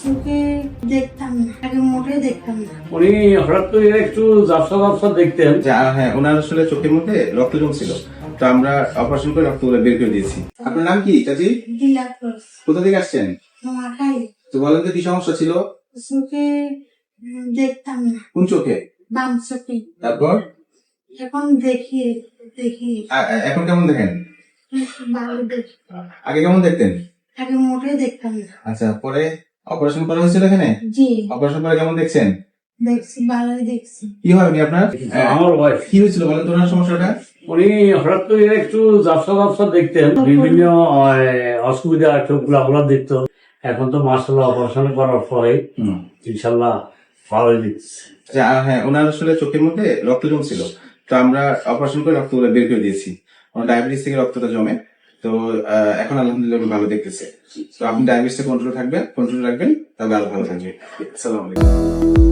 চোখে দেখতাম না আগে মোটে দেখতাম না। উনি হঠাৎ করে একটু দেখতেন। যে, হ্যাঁ ওনার আসলে চোখের মধ্যে রক্ত জমছিল। তো আমরা অপারেশন করে রক্তগুলো বের করে দিয়েছি। আপনার নাম কি চাচি? দিলা ক্রস কোথা থেকে আসছেন? নোয়াখালী তো বলেন তো কি সমস্যা ছিল? চোখে দেখতাম না। কোন চোখে? বাম চোখে। তারপর? এখন দেখি দেখি। এখন কেমন দেখেন? ভালো দেখি। আগে কেমন দেখতেন? আগে মোটে দেখতাম না। আচ্ছা পরে? অপারেশন করা হয়েছিল এখানে? জি। অপারেশন করে কেমন দেখছেন? দেখছি ভালোই দেখছি। কি হয়নি আপনার? আমার ওয়াইফ কি হয়েছিল বলেন তো ওনার সমস্যাটা? উনি হঠাৎ করে একটু দেখতেন। বিভিন্ন অসুবিধা চোখগুলা দেখতো। এখন তো মার্শাল্লাহ অপারেশন করার পরে ইনশাল্লাহ ভালোই যে, আহ, হ্যাঁ ওনার আসলে চোখের মধ্যে রক্ত জমছিল। তো আমরা অপারেশন করে রক্তগুলো বের করে দিয়েছি। ওনার ডায়াবেটিস থেকে রক্তটা জমে। তো এখন আলহামদুলিল্লাহ আমি ভালো দেখতেছে। তো আপনি ডায়াবেটিসটা কন্ট্রোল থাকবেন কন্ট্রোল রাখবেন, তাহলে আরও ভালো থাকবে। আসসালামু আলাইকুম।